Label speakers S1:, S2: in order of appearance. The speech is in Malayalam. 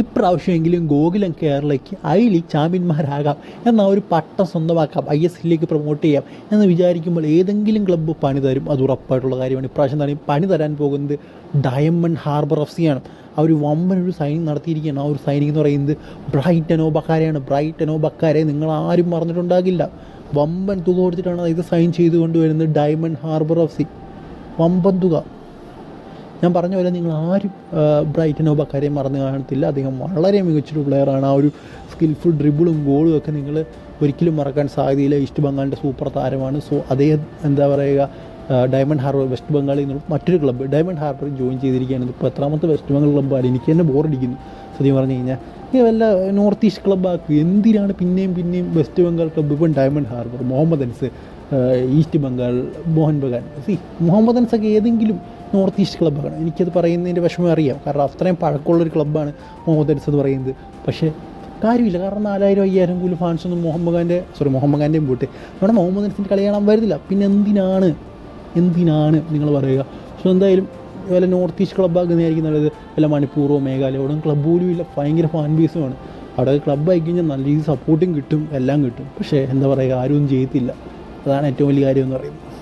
S1: ഇപ്രാവശ്യമെങ്കിലും ഗോകുലം കേരളയ്ക്ക് ഐ ലീഗ് ചാമ്പ്യന്മാരാകാം എന്നാൽ ഒരു പട്ടം സ്വന്തമാക്കാം ഐ എസ് എല്ലിലേക്ക് പ്രൊമോട്ട് ചെയ്യാം എന്ന് വിചാരിക്കുമ്പോൾ ഏതെങ്കിലും ക്ലബ്ബ് പണി തരും അത് ഉറപ്പായിട്ടുള്ള കാര്യമാണ്. ഇപ്രാവശ്യം തന്നെ പണി തരാൻ പോകുന്നത് ഡയമണ്ട് ഹാർബർ എഫ് സിയാണ് ആ ഒരു വമ്പൻ ഒരു സൈനിങ് നടത്തിയിരിക്കുകയാണ്. ആ ഒരു സൈനിങ് എന്ന് പറയുന്നത് ബ്രൈറ്റനോ ബക്കാരയാണ് ബ്രൈറ്റനോ ബക്കാരെ നിങ്ങൾ ആരും മറന്നിട്ടുണ്ടാകില്ല. വമ്പൻ തുക കൊടുത്തിട്ടാണ് ഇത് സൈൻ ചെയ്തുകൊണ്ട് വരുന്നത് ഡയമണ്ട് ഹാർബർ എഫ് സി വമ്പൻ തുക. ഞാൻ പറഞ്ഞ പോലെ നിങ്ങൾ ആരും ബ്രൈറ്റനോ ബക്കാരെയും മറന്നു കാണത്തില്ല. അദ്ദേഹം വളരെ മികച്ചൊരു പ്ലെയറാണ് ആ ഒരു സ്കിൽഫുൾ ഡ്രിബിളും ഗോളും ഒക്കെ നിങ്ങൾ ഒരിക്കലും മറക്കാൻ സാധ്യതയില്ല. ഈസ്റ്റ് ബംഗാളിന്റെ സൂപ്പർ താരമാണ്. സോ അദ്ദേഹം എന്താ പറയുക ഡയമണ്ട് ഹാർബർ വെസ്റ്റ് ബംഗാളിൽ നിന്നുള്ള മറ്റൊരു ക്ലബ്ബ് ഡയമണ്ട് ഹാർബർ ജോയിൻ ചെയ്തിരിക്കുകയാണ്. ഇപ്പോൾ എത്രാമത്തെ വെസ്റ്റ് ബംഗാൾ ക്ലബ്ബാണ് എനിക്ക് തന്നെ ബോറടിക്കുന്നു സത്യം പറഞ്ഞു കഴിഞ്ഞാൽ ഈ വല്ല നോർത്ത് ഈസ്റ്റ് ക്ലബ്ബാക്കുക എന്തിനാണ് പിന്നെയും പിന്നെയും വെസ്റ്റ് ബംഗാൾ ക്ലബ്ബ് ഇപ്പം Diamond Harbour Mohammedans East Bengal Mohun Bagan C Mohammedans ഒക്കെ ഏതെങ്കിലും നോർത്ത് ഈസ്റ്റ് ക്ലബ്ബാണ്. എനിക്കത് പറയുന്നതിന്റെ വിഷമം അറിയാം. കാരണം അത്രയും പഴക്കമുള്ളൊരു ക്ലബ്ബാണ് മുഹമ്മദ് അൻസ് എന്ന് പറയുന്നത്. പക്ഷേ കാര്യമില്ല. കാരണം നാലായിരം അയ്യായിരം കൂലി ഫാൻസൊന്നും മുഹമ്മദ് ഖാന്റെ സോറി മുഹമ്മദ് ഖാന്റെയും പോട്ടെ. നമ്മുടെ മുഹമ്മദ് അൻസിന്റെ കളി കാണാൻ വരുന്നില്ല. പിന്നെ എന്തിനാണ്? എന്തിനാണ് നിങ്ങൾ പറയുക? സോ എന്തായാലും വല്ല നോർത്ത് ഈസ്റ്റ് ക്ലബ്ബാക്കുന്നതായിരിക്കും നല്ലത്. വല്ല മണിപ്പൂറോ മേഘാലയോ അവിടെ ക്ലബ്ബ് പോലും ഇല്ല. ഭയങ്കര ഫാൻ ബേസുമാണ് അവിടെ ക്ലബ്ബ് ആയി കഴിഞ്ഞാൽ നല്ല രീതിയിൽ സപ്പോർട്ടും കിട്ടും. എല്ലാം കിട്ടും. പക്ഷേ എന്താ പറയുക? ആരും ചെയ്യത്തില്ല. അതാണ് ഏറ്റവും വലിയ കാര്യം എന്ന് പറയുന്നത്.